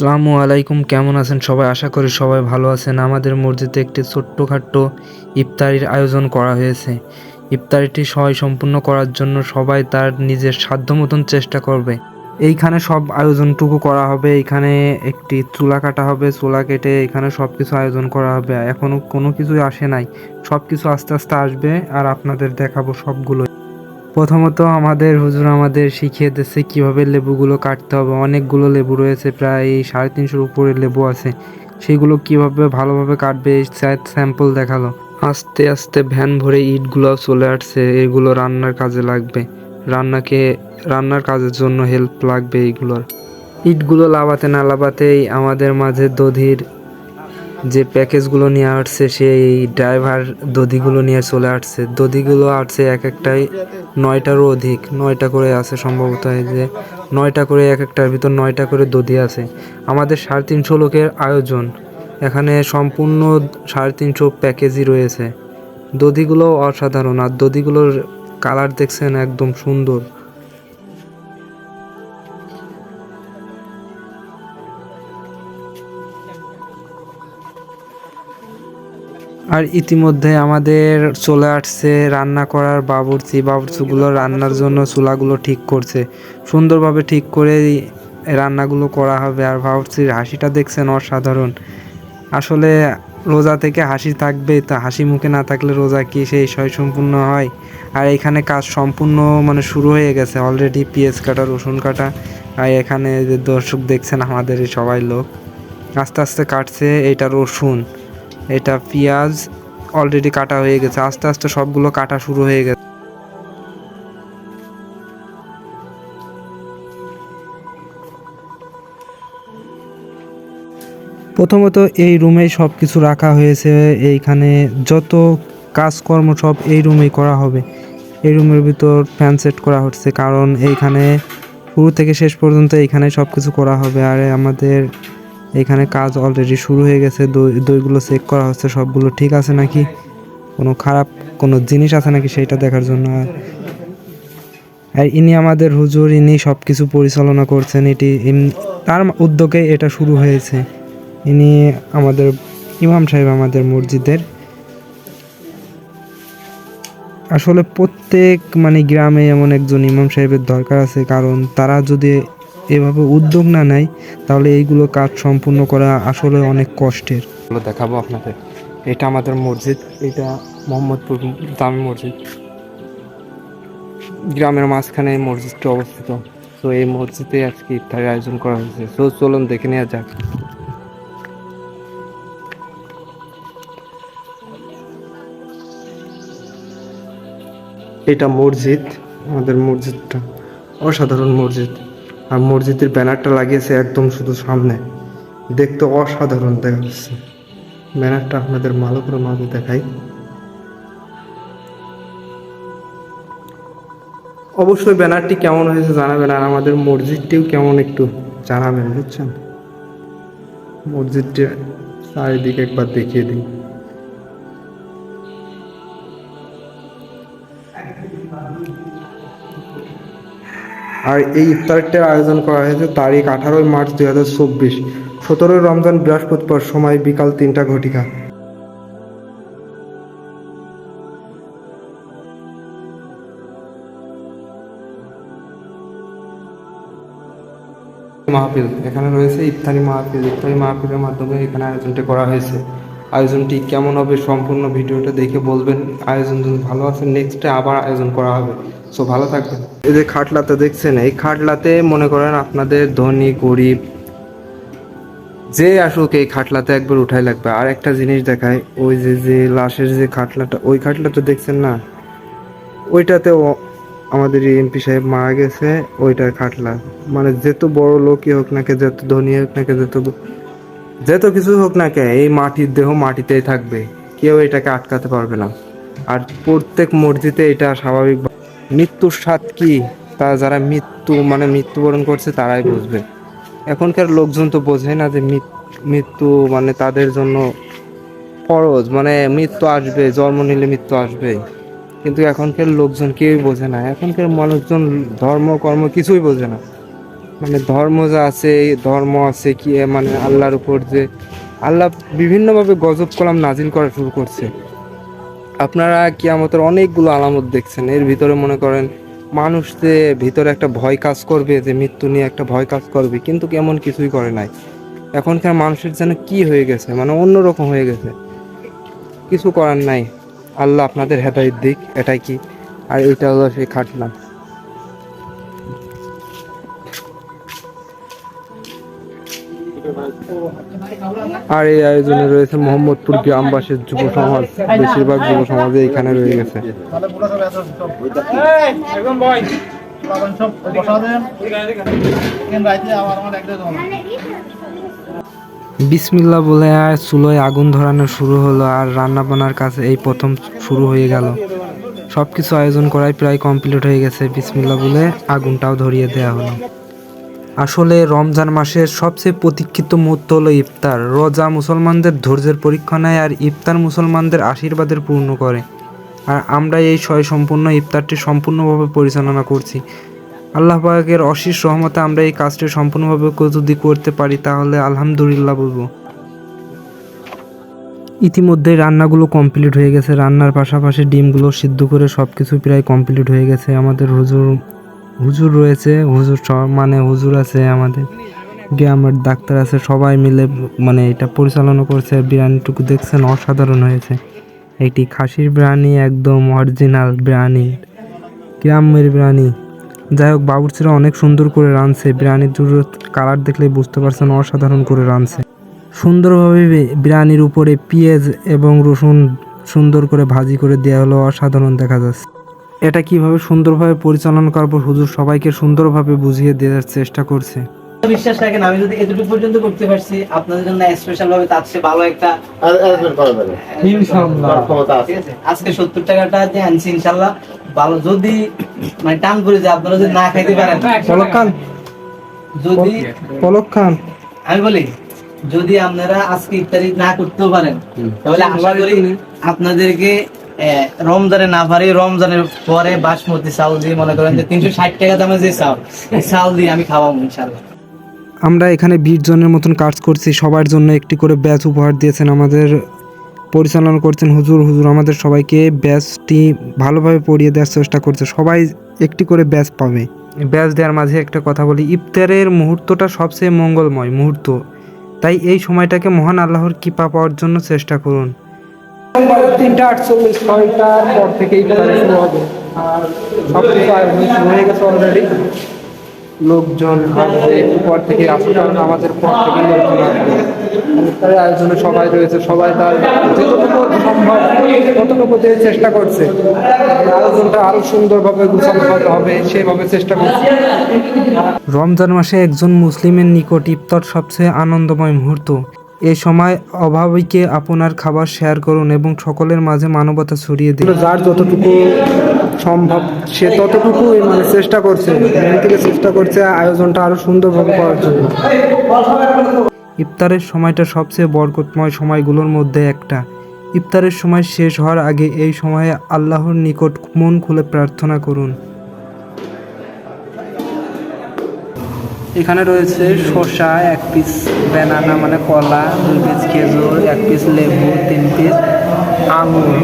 আসসালামু আলাইকুম, কেমন আছেন সবাই? আশা করি সবাই ভালো আছেন। আমাদের মসজিদে একটি ছোট্টখাট্ট ইফতারির আয়োজন করা হয়েছে। ইফতারিটি সবাই সম্পূর্ণ করার জন্য সবাই তার নিজের সাধ্য মতন চেষ্টা করবে। এইখানে সব আয়োজনটুকু করা হবে। এখানে একটি চুলা কাটা হবে, চুলা কেটে এখানে সব কিছু আয়োজন করা হবে। এখনও কোনো কিছুই আসে নাই। সব কিছু আস্তে আস্তে আসবে আর আপনাদের দেখাবো সবগুলো প্রথমত আমাদের হুজুর আমাদের শিখিয়ে দিচ্ছে কীভাবে লেবুগুলো কাটতে হবে। অনেকগুলো লেবু রয়েছে, প্রায় সাড়ে তিনশোর উপরে লেবু আছে। সেগুলো কীভাবে ভালোভাবে কাটবে স্যাম্পল দেখাল। আস্তে আস্তে ভ্যান ভরে ইটগুলো চলে আসছে, এগুলো রান্নার কাজে লাগবে। রান্নাকে, রান্নার কাজের জন্য হেল্প লাগবে এইগুলোর ইটগুলো লাভাতে না লাভাতেই আমাদের মাঝে দধির যে প্যাকেজগুলো নিয়ে আসছে, সেই ড্রাইভার দধিগুলো নিয়ে চলে আসছে। দধিগুলো আসছে এক একটাই, নয়টারও অধিক। নয়টা করে আছে সম্ভবত যে, নয়টা করে এক একটার ভিতর নয়টা করে দধি আছে। আমাদের সাড়ে তিনশো লোকের আয়োজন। এখানে সম্পূর্ণ সাড়ে তিনশো প্যাকেজই রয়েছে। দধিগুলো অসাধারণ। আর দধিগুলোর কালার দেখছেন একদম সুন্দর। আর ইতিমধ্যে আমাদের চলে আসছে রান্না করার বাবুর্চি। বাবুর্চিগুলো রান্নার জন্য চুলাগুলো ঠিক করছে। সুন্দরভাবে ঠিক করে রান্নাগুলো করা হবে। আর বাবুর্চির হাসিটা দেখছেন অসাধারণ। আসলে রোজা থেকে হাসি থাকবে, তা হাসি মুখে না থাকলে রোজা কি সেই সয় সম্পূর্ণ হয়? আর এখানে কাজ সম্পূর্ণ মানে শুরু হয়ে গেছে। অলরেডি পেঁয়াজ কাটা, রসুন কাটা। আর এখানে যে দর্শক দেখছেন আমাদের সবাই লোক। আস্তে আস্তে কাটছে এটা রসুন। এটা পেঁয়াজ অলরেডি কাটা হয়ে গেছে। আস্তে আস্তে সবগুলো কাটা শুরু হয়ে গেছে। প্রথমত এই রুমেই সব কিছু রাখা হয়েছে। এইখানে যত কাজকর্ম সব এই রুমেই করা হবে। এই রুমের ভিতর ফ্যান সেট করা হচ্ছে কারণ এইখানে শুরু থেকে শেষ পর্যন্ত এইখানে সব কিছু করা হবে। আর আমাদের এখানে কাজ অলরেডি শুরু হয়ে গেছে, দই, দইগুলো চেক করা হচ্ছে, সবগুলো ঠিক আছে নাকি? কোনো খারাপ কোনো জিনিস আছে নাকি সেইটা দেখার জন্য? আর ইনি আমাদের হুজুর, ইনি সব কিছু পরিচালনা করছেন, এটি তার উদ্যোগে এটা শুরু হয়েছে। ইনি আমাদের ইমাম সাহেব আমাদের মসজিদের। আসলে প্রত্যেক মানে গ্রামে এমন একজন ইমাম সাহেবের দরকার আছে, কারণ তারা যদি এভাবে উদ্যোগ না নেয়, তাহলে এইগুলো কাজ সম্পূর্ণ করা আসলে অনেক কষ্টের। দেখাবো আপনাদের। এটা আমাদের মসজিদ, এটা মোহাম্মদপুর দামি মসজিদ। গ্রামের মাঝখানে এই মসজিদটা অবস্থিত। তো এই মসজিদে আজকে ইফতারের আয়োজন করা হয়েছে। তো চলুন দেখে নেওয়া যাক। এটা মসজিদ, আমাদের মসজিদটা। অসাধারণ মসজিদ। আর মসজিদের ব্যানারটা লাগিয়েছে একদম শুধু সামনে। দেখতে অসাধারণ দেখা যাচ্ছে ব্যানারটা আপনাদের ভালো করে মাঝে দেখাই। অবশ্যই ব্যানারটি কেমন হয়েছে জানাবেন, আর আমাদের মসজিদটিও কেমন একটু জানাবেন, বুঝছেন? মসজিদটি চারিদিকে একবার দেখিয়ে দিই। আর এই ইফতারটার আয়োজন করা হয়েছে তারিখ আঠারোই মার্চ দুই হাজার চব্বিশ। সতেরোই রমজান বৃহস্পতিবার সময় বিকাল তিনটা ঘটিকা। মাহফিল, এখানে রয়েছে ইফতারি মাহফিল। ইফতারি মাহফিলের মাধ্যমে এখানে আয়োজনটি করা হয়েছে। আয়োজনটি কেমন হবে সম্পূর্ণ ভিডিওটা দেখে বলবেন। আয়োজন যদি ভালো আছে নেক্সটে আবার আয়োজন করা হবে। সো ভালো থাকবেন। এই যে খাটলাতে দেখছেন, এই খাটলাতে মনে করেন আপনাদের ধনী, গরিব, যে আসুক এই খাটলাতে একবার উঠাই লাগবে। আর একটা জিনিস দেখায় ওই যে যে লাশের যে খাটলাটা, ওই খাটলাটা দেখছেন না? ওইটাতেও আমাদের এমপি সাহেব মারা গেছে ওইটার খাটলা। মানে যত বড় লোকই হোক না কে, যত ধনী হোক না কে, যত যত কিছু হোক না কে, এই মাটির দেহ মাটিতেই থাকবে। কেউ এটাকে আটকাতে পারবে না। আর প্রত্যেক মসজিদে এটা স্বাভাবিক মৃত্যুর স্বাদ কি? তা যারা মৃত্যু মানে মৃত্যুবরণ করছে, তারাই বুঝবে। এখনকার লোকজন তো বোঝে না যে মৃত্যু মানে তাদের জন্য ফরজ। মানে মৃত্যু আসবে, জন্ম নিলে মৃত্যু আসবে কিন্তু এখনকার লোকজন কেউই বোঝে না। এখনকার মানুষজন ধর্ম, কর্ম কিছুই বোঝে না। মানে ধর্ম যা আছে, ধর্ম আছে কি মানে আল্লাহর উপর যে আল্লাহ বিভিন্নভাবে গজব কলাম নাজিল করা শুরু করছে। আপনারা কিয়ামতের অনেকগুলো আলামত দেখছেন। এর ভিতরে মনে করেন, মানুষ যে ভিতরে একটা ভয় কাজ করবে, যে মৃত্যু নিয়ে একটা ভয় কাজ করবে, কিন্তু কেমন কিছুই করে নাই। এখনকার মানুষের যেন কি হয়ে গেছে মানে অন্যরকম হয়ে গেছে। কিছু করার নাই। আল্লাহ আপনাদের হেদায়ত দিক, এটাই কি? আর এটা হলো সেই খাটলাম আর এই আয়োজনে রয়েছে মোহাম্মদপুর গ্রামবাসীর যুব সমাজ। বেশিরভাগ যুব সমাজে এখানে রয়ে গেছে। বিসমিল্লা বলে আর চুলোয় আগুন ধরানো শুরু হলো আর রান্না বান্নার কাছে এই প্রথম শুরু হয়ে গেল। সব কিছু আয়োজন করাই প্রায় কমপ্লিট হয়ে গেছে। বিসমিল্লা বলে আগুনটাও ধরিয়ে দেওয়া হলো। আসলে রমজান মাসের সবচেয়ে প্রতীক্ষিত মুহূর্ত হলো ইফতার। রোজা মুসলমানদের ধৈর্যের পরীক্ষা নেয় আর ইফতার মুসলমানদের আশীর্বাদের পূর্ণ করে। আর আমরা এই ছয় সম্পূর্ণ ইফতারটি সম্পূর্ণভাবে পরিচালনা করছি। আল্লাহ পাকের অশেষ রহমতে আমরা এই কাজটি সম্পূর্ণভাবে যদি করতে পারি তাহলে আলহামদুলিল্লাহ বলব। ইতিমধ্যে রান্নাগুলো কমপ্লিট হয়ে গেছে। রান্নার পাশাপাশি ডিমগুলো সিদ্ধ করে সব কিছু প্রায় কমপ্লিট হয়ে গেছে। আমাদের হুজুর হুজুর রয়েছে, হুজুর মানে হুজুর আছে আমাদের, গ্রামের ডাক্তার আছে, সবাই মিলে মানে এটা পরিচালনা করছে, বিরিয়ানিটুকু দেখছেন, অসাধারণ হয়েছে। এটি খাসির বিরিয়ানি, একদম অরিজিনাল বিরিয়ানি, গ্রামের বিরিয়ানি। যাই হোক, বাবুর্চিরা অনেক সুন্দর করে রাঁধছে, বিরিয়ানির দুটো কালার দেখলে বুঝতে পারছেন, অসাধারণ করে রাঁধছে। সুন্দরভাবে বিরিয়ানির উপরে পেঁয়াজ এবং রসুন সুন্দর করে ভাজি করে দেওয়া হলো, অসাধারণ দেখা যাচ্ছে। এটা কীভাবে সুন্দরভাবে পরিচালনা করব হুজুর সবাইকে সুন্দরভাবে বুঝিয়ে দেওয়ার চেষ্টা করছে। বিশ্বাস রাখেন আমি যদি এতটুকু পর্যন্ত করতে পারছি আপনাদের জন্য স্পেশাল ভাবে তার চেয়ে ভালো একটা আজকে সত্তর টাকাটা দিয়ে আনছি ইনশাল্লাহ ভালো যদি মানে টান করে যে আপনারা যদি না খাইতে পারেন। পলক খান যদি পলক খান আমি বলি যদি আপনারা আজকে ইফতারি না করতেও পারেন তাহলে আশা করি আপনাদেরকে রমজানে না পারি রমজানের পরে বাসমতি চাউল দিয়ে মনে করেন যে তিনশো ষাট টাকা দামে যে চাউল এই চাউল দিয়ে আমি খাওয়াবো ইনশাল্লাহ আমরা এখানে বিশ জনের মতন কাজ করছি সবার জন্য একটি করে ব্যাচ উপহার দিয়েছেন আমাদের পরিচালনা করছেন হুজুর হুজুর আমাদের সবাইকে ব্যাচটি ভালোভাবে পড়িয়ে দেওয়ার চেষ্টা করছে সবাই একটি করে ব্যাচ পাবে। ব্যাচ দেওয়ার মাঝে একটা কথা বলি ইফতারের মুহূর্তটা সবচেয়ে মঙ্গলময় মুহূর্ত তাই এই সময়টাকে মহান আল্লাহর কৃপা পাওয়ার জন্য চেষ্টা করুন। তিনটা ছয়টার পর থেকে ইফতার শুরু হবে। আর সব কিছু আয়োজন শুরু হয়ে গেছে অলরেডি লোকজন পর থেকে আমাদের পর থেকে আয়োজনে সবাই রয়েছে, সবাই তার যতটুকু সম্ভব ততটুকু চেষ্টা করছে। আয়োজনটা আরও সুন্দরভাবে গুছানোভাবে হবে, সেভাবে চেষ্টা করছে। রমজান মাসে একজন মুসলিমের নিকট ইফতার সবচেয়ে আনন্দময় মুহূর্ত। এই সময় অভাবীকে আপনার খাবার শেয়ার করুন এবং সকলের মাঝে মানবতা ছড়িয়ে দিন। যার যতটুকু সম্ভব সে ততটুকুই মানে চেষ্টা করছে থেকে চেষ্টা করছে আয়োজনটা আরও সুন্দরভাবে করার জন্য। ইফতারের সময়টা সবচেয়ে বরকতময় সময়গুলোর মধ্যে একটা। ইফতারের সময় শেষ হওয়ার আগে এই সময়ে আল্লাহর নিকট মন খুলে প্রার্থনা করুন। এখানে রয়েছে শসা এক পিস ব্যানানা মানে কলা দুই পিস খেজুর এক পিস লেবু তিন পিস আঙুর।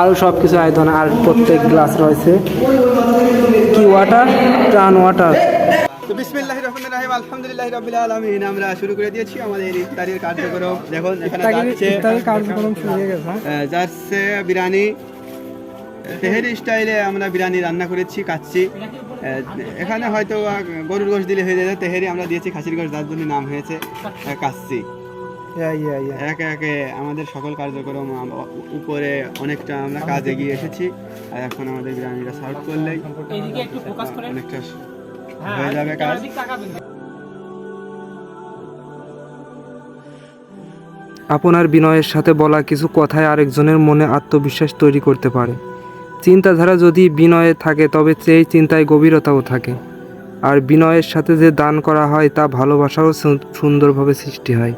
আরও সব কিছু আয়োজন আর প্রত্যেক গ্লাস রয়েছে। কি ওয়াটার ট্রান ওয়াটার তো বিসমিল্লাহির রহমানির রহিম আলহামদুলিল্লাহি রাব্বিল আলামিন। আমরা শুরু করে দিয়েছি আমাদের ইফতারির কার্যক্রম। দেখুন এখানে যাচ্ছে কার্যক্রম শুরু হয়ে গেছে যাচ্ছে বিরিয়ানি। তেহেরি স্টাইলে আমরা বিরিয়ানি রান্না করেছি কাচ্ছি এখানে হয়তো গরুর গোশ দিলে হয়ে যায় তেহেরি আমরা দিয়েছি খাসির গোশ যার জন্য নাম হয়েছে কাচ্চি। একে একে আমাদের সকল কার্যক্রম উপরে অনেকটা আমরা কাজ এগিয়ে এসেছি আর এখন আমাদের বিরিয়ানিটা সার্ভ করলেই অনেকটা হয়ে যাবে কাজ। আপনার বিনয়ের সাথে বলা কিছু কথায় আরেকজনের মনে আত্মবিশ্বাস তৈরি করতে পারে। চিন্তাধারা যদি বিনয়ে থাকে, তবে সেই চিন্তায় গভীরতাও থাকে। আর বিনয়ের সাথে যে দান করা হয়, তা ভালোবাসাও সুন্দরভাবে সৃষ্টি হয়।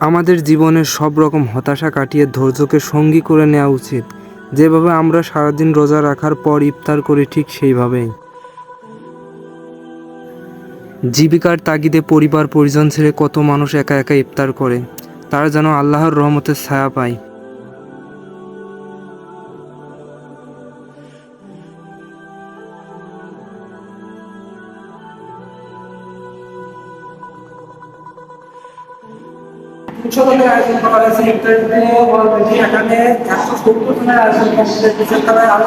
আমাদের জীবনের সব রকম হতাশা কাটিয়ে ধৈর্যকে সঙ্গী করে নেওয়া উচিত। যেভাবে আমরা সারাদিন রোজা রাখার পর ইফতার করি, ঠিক সেইভাবেই। জীবিকার তাগিদে পরিবার পরিজন ছেড়ে কত মানুষ একা একা ইফতার করে? তারা যেন আল্লাহর রহমতের ছায়া পায়। উৎসবের আয়োজন করা হয়েছে এখানে একশো সত্তর জনের আয়োজন কমপ্লিট হয়েছে, তারা আরও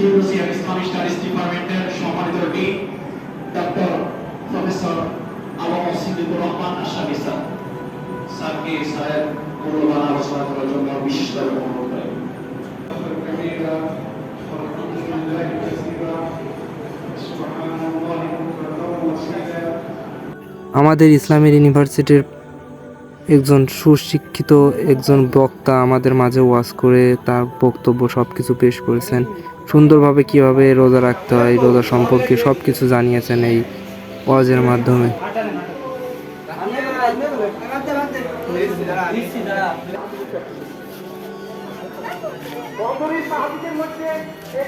থিওলজি অ্যান্ড ইসলামিক স্টাডিজ ডিপার্টমেন্টের সম্মানিত dean doctor professor Alam Siddiqur Rahman Ashabi sir. স্যারকে স্যারের মূল্যবান আলোচনা করার জন্য বিশেষভাবে অনুরোধ করেন আমাদের ইসলামের ইউনিভার্সিটির একজন সুশিক্ষিত একজন বক্তা আমাদের মাঝে ওয়াজ করে তার বক্তব্য সব কিছু পেশ করেছেন। সুন্দরভাবে কীভাবে রোজা রাখতে হয় রোজা সম্পর্কে সব কিছু জানিয়েছেন এই ওয়াজের মাধ্যমে।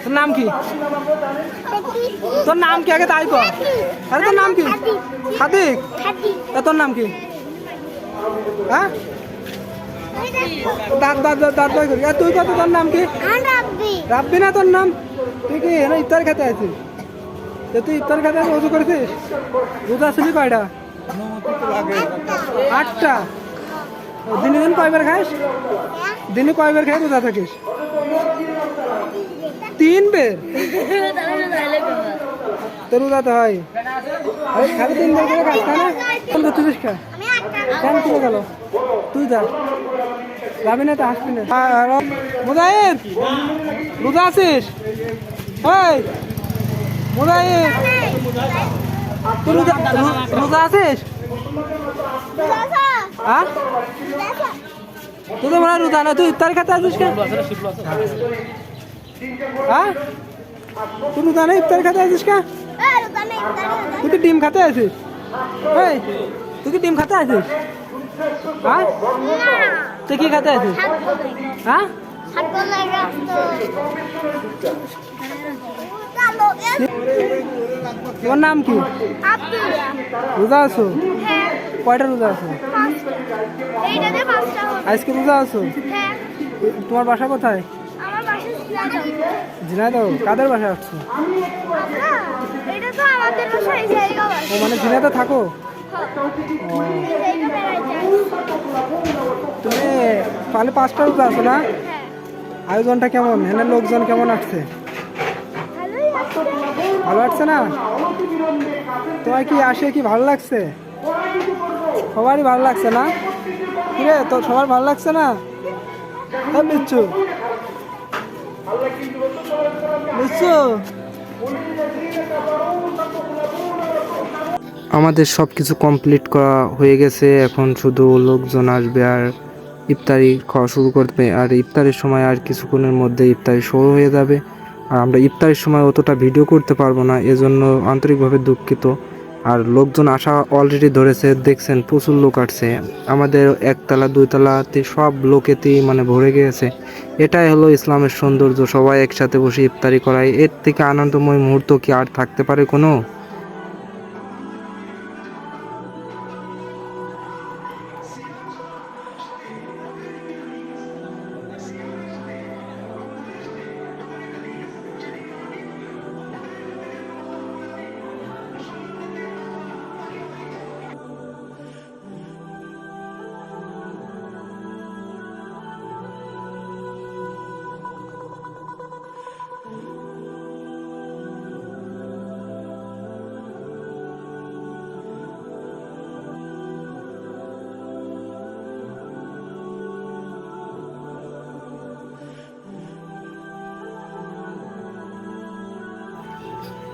তোর নাম কি? তোর নাম কি? আগে তাই কর। আরে তোর নাম কি? খাদিক তা তোর নাম কি? হ্যাঁ? দাঁত দাঁত দাঁত দাঁত করি। আর তুই কত তোর নাম কি? রাব্বি। না তোর নাম? তুই কি এখানে ইফতার খেতে আছিস তো তুই ইফতার খেতে ওজু করেছিস? রোজা আসলি কয়টা? আটটা। দিনে দিন কয়বার খাস দিনে কয়বার খাই রোজা থাকিস? তিন বের তো রোজা তো হয়। খালি তিন বের করে খাস না তুই খা। কেন তুলে গেল। তুই যা। যাবি না তো আসবি না। মোজাহিদ রোজা আছিস? এই মোজাহিদ তুই রোজা আছিস? হ্যাঁ? তুই তো মনে হয় রোজা না তুই ইফতার খেতে আছিস কেন? হ্যাঁ? তুই রোজা না ইফতার খেতে আছিস কেন? তুই কি ডিম খাতে আছিস এই তুই কি ডিম খেতে আছিস? হ্যাঁ? তুই কি খেতে আছিস? হ্যাঁ? তোর নাম কি? রোজা আছো? কয়টা রোজা আছো? আজকে রোজা আছো? হ্যাঁ। তোমার বাসা কোথায়? ঝিনাইদহ। কাদের বাসা আসছো? ও মানে ঝিনাইদহ থাকো? তুমি তাহলে পাঁচটা রোজা আছো না? আয়োজনটা কেমন? এখানে লোকজন কেমন আসছে? ভালো লাগছে না? তোমার কি আসে কি ভালো লাগছে? সবারই ভালো লাগছে না? কিরে তো সবার ভালো লাগছে না? হ্যাঁ বিচ্ছু বিচ্ছু আমাদের সব কিছু কমপ্লিট করা হয়ে গেছে। এখন শুধু লোকজন আসবে আর ইফতারি খাওয়া শুরু করবে। আর ইফতারের সময় আর কিছুক্ষণের মধ্যে ইফতারি শুরু হয়ে যাবে। আর আমরা ইফতারের সময় অতটা ভিডিও করতে পারব না, এজন্য আন্তরিকভাবে দুঃখিত। আর লোকজন আসা অলরেডি ধরেছে, দেখছেন প্রচুর লোক আসছে। আমাদের একতলা দুইতলাতে সব লোকেতেই মানে ভরে গিয়েছে এটাই হলো ইসলামের সৌন্দর্য, সবাই একসাথে বসে ইফতারি করায়। এর থেকে আনন্দময় মুহূর্ত কি আর থাকতে পারে কোনো?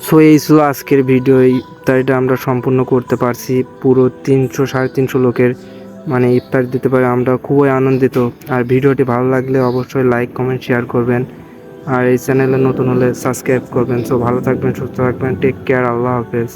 সো এই ছিল আজকের ভিডিও ইফতারিটা আমরা সম্পূর্ণ করতে পারছি। পুরো তিনশো, সাড়ে তিনশো লোকের মানে ইফতার দিতে পারে। আমরা খুবই আনন্দিত। আর ভিডিওটি ভালো লাগলে অবশ্যই লাইক কমেন্ট শেয়ার করবেন। আর এই চ্যানেলে নতুন হলে সাবস্ক্রাইব করবেন। সো ভালো থাকবেন, সুস্থ থাকবেন। টেক কেয়ার আল্লাহ হাফেজ।